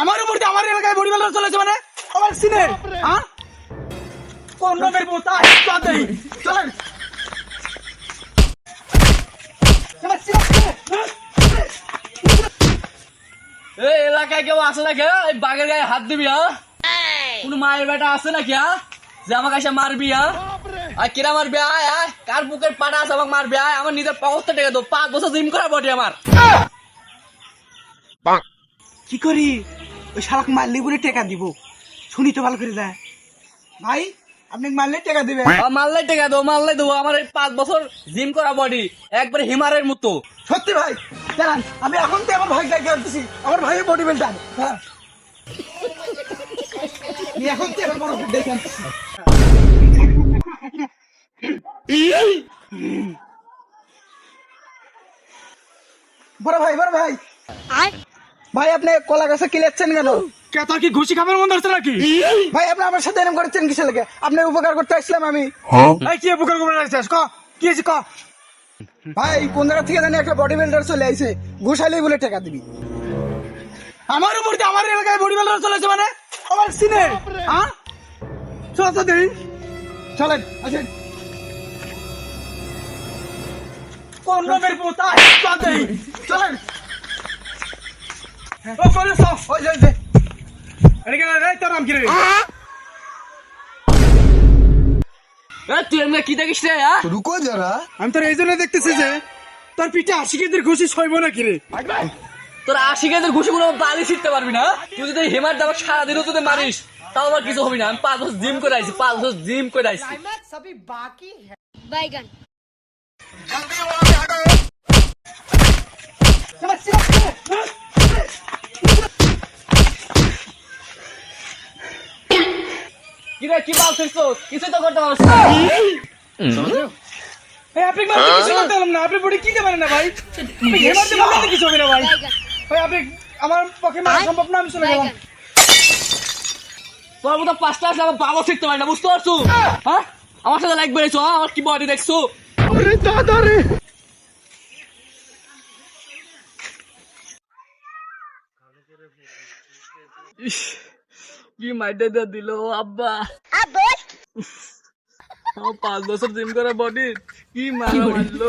আমার উপর দিয়ে আমার এলাকায় বডি বিল্ডার চলেছে মানে? আমার সিনে। হ্যাঁ? কোন রকমের বোতা চলেন? এই এলাকায় কেউ না এই বাঘের গায়ে হাত দিবি হ্যাঁ? কোন মায়ের বেটা আছে নাকি হ্যাঁ? যে আমাকে এসে মারবি হ্যাঁ? আর কিরা মারবি আয় আয়। কার বুকের পাটা আছে আমাকে মারবি আয়। আমার নিজের পকস্ত টেকে দো। পাঁচ বছর জিম করা বডি আমার। কি করি? ওই শালাক মারলি বলে টেকা দিব। শুনি তো ভালো করে দেয় ভাই আপনি মারলে টেকা দিবেন। আর মারলে টেকে দো মারলে দেবো। আমার এই পাঁচ বছর জিম করা বডি একবারে হিমারের মতো। সত্যি ভাই দাঁড়ান আমি এখন তো আমার ভাই দেখে আসতেছি। আমার ভাইয়ের বডি বিল্ডার হ্যাঁ এখন তো আমার বড় ভাই আসতেছি। বড় ভাই বড় ভাই। ভাই আপনি কলা গাছে কিলেচ্ছেন কেন? কে তোর কি ঘুষি খাবার মন ধরছে নাকি? ভাই আপনি আমার সাথে এরকম করেছেন কিসে লেগে? আপনি উপকার করতে আসলাম আমি। এই কি বুকার গোবর আসছিস? ক। কি হয়েছে ক? ভাই কোন জায়গা থেকে জানি একটা বডি বিল্ডার চলে আইছে। ঘুষালেই বলে টাকা দিবি। আমার উপর দিয়ে আমার এলাকায় বডি বিল্ডার চলেছে মানে? আমার সিনে। হ্যাঁ চল তো দেই। চলেন আসেন। কোন রকমের পোতা চলেন। তুই কি দেখিস রে হ্যাঁ? রুকো যারা। আমি তোর এই জন্য দেখতেছি যে তোর পিঠে সইব না কিরে তোর আশি কেজির কোনো বালি ছিটতে পারবি না? তুই যদি হেমার দাবা সারাদিনও তোদের মারিস তাও আমার কিছু হবি না। আমি পাঁচ বছর জিম করে আইছি পাঁচ বছর জিম করে আইছি। বাইগান কিরে কি বলছিস কিছু তো করতে পারছিস ভাই আপনি মারতে কিছু করতে পারলাম না। আপনি বডি কিনতে পারেন না ভাই? আপনি মারতে পারলেন না কিছু হবে না ভাই। ভাই আপনি আমার পক্ষে মারা সম্ভব না আমি চলে গেলাম। তোর মতো পাঁচটা আছে আমার বাবা শিখতে পারি না বুঝতে পারছ? হ্যাঁ? আমার সাথে লাইক বেড়েছো হ্যাঁ? আমার কি বডি দেখছ? আরে দাদা রে ইস। কি মাইটে দিয়ে দিল আব্বা? ও পাঁচ বছর জিম করা বডি কি মারা মারলো?